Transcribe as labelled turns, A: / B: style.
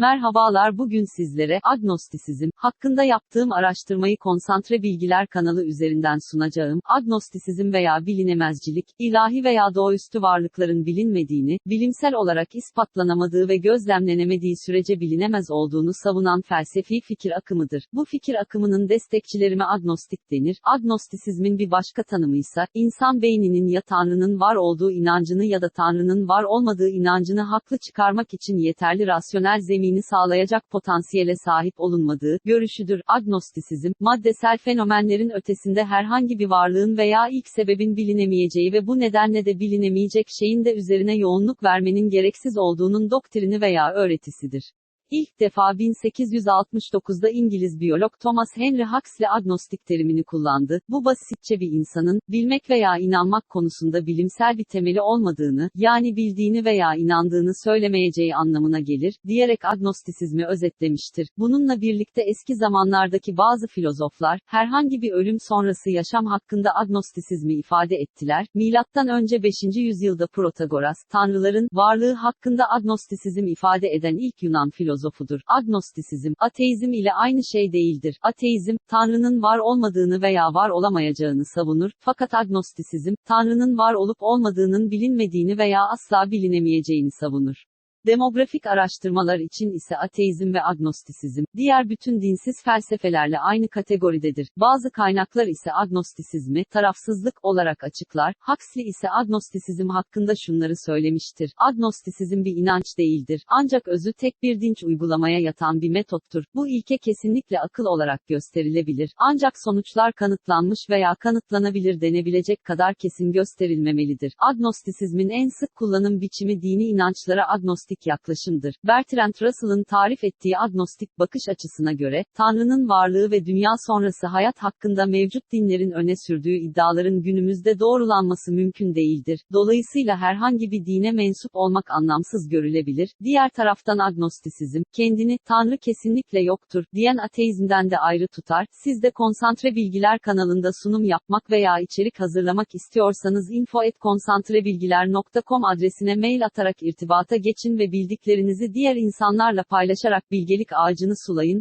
A: Merhabalar bugün sizlere agnostisizm hakkında yaptığım araştırmayı Konsantre Bilgiler kanalı üzerinden sunacağım. Agnostisizm veya bilinemezcilik, ilahi veya doğaüstü varlıkların bilinmediğini, bilimsel olarak ispatlanamadığı ve gözlemlenemediği sürece bilinemez olduğunu savunan felsefi fikir akımıdır. Bu fikir akımının destekçilerime agnostik denir. Agnostisizmin bir başka tanımıysa, insan beyninin ya Tanrı'nın var olduğu inancını ya da Tanrı'nın var olmadığı inancını haklı çıkarmak için yeterli rasyonel zemini sağlayacak potansiyele sahip olunmadığı görüşüdür. Agnostisizm, maddesel fenomenlerin ötesinde herhangi bir varlığın veya ilk sebebin bilinemeyeceği ve bu nedenle de bilinemeyecek şeyin de üzerine yoğunluk vermenin gereksiz olduğunun doktrini veya öğretisidir. İlk defa 1869'da İngiliz biyolog Thomas Henry Huxley agnostik terimini kullandı. Bu basitçe bir insanın, bilmek veya inanmak konusunda bilimsel bir temeli olmadığını, yani bildiğini veya inandığını söylemeyeceği anlamına gelir, diyerek agnostisizmi özetlemiştir. Bununla birlikte eski zamanlardaki bazı filozoflar, herhangi bir ölüm sonrası yaşam hakkında agnostisizmi ifade ettiler. Milattan önce 5. yüzyılda Protagoras, tanrıların varlığı hakkında agnostisizm ifade eden ilk Yunan filozofudur. Agnostisizm, ateizm ile aynı şey değildir. Ateizm, Tanrı'nın var olmadığını veya var olamayacağını savunur, fakat agnostisizm, Tanrı'nın var olup olmadığının bilinmediğini veya asla bilinemeyeceğini savunur. Demografik araştırmalar için ise ateizm ve agnostisizm, diğer bütün dinsiz felsefelerle aynı kategoridedir. Bazı kaynaklar ise agnostisizmi, tarafsızlık olarak açıklar. Huxley ise agnostisizm hakkında şunları söylemiştir. Agnostisizm bir inanç değildir. Ancak özü tek bir dinç uygulamaya yatan bir metottur. Bu ilke kesinlikle akıl olarak gösterilebilir. Ancak sonuçlar kanıtlanmış veya kanıtlanabilir denebilecek kadar kesin gösterilmemelidir. Agnostisizmin en sık kullanım biçimi dini inançlara agnostik agnostik yaklaşımdır. Bertrand Russell'ın tarif ettiği agnostik bakış açısına göre, Tanrı'nın varlığı ve dünya sonrası hayat hakkında mevcut dinlerin öne sürdüğü iddiaların günümüzde doğrulanması mümkün değildir. Dolayısıyla herhangi bir dine mensup olmak anlamsız görülebilir. Diğer taraftan agnostisizm, kendini, Tanrı kesinlikle yoktur, diyen ateizmden de ayrı tutar. Siz de Konsantre Bilgiler kanalında sunum yapmak veya içerik hazırlamak istiyorsanız info@konsantrebilgiler.com adresine mail atarak irtibata geçin ve bildiklerinizi diğer insanlarla paylaşarak bilgelik ağacını sulayın.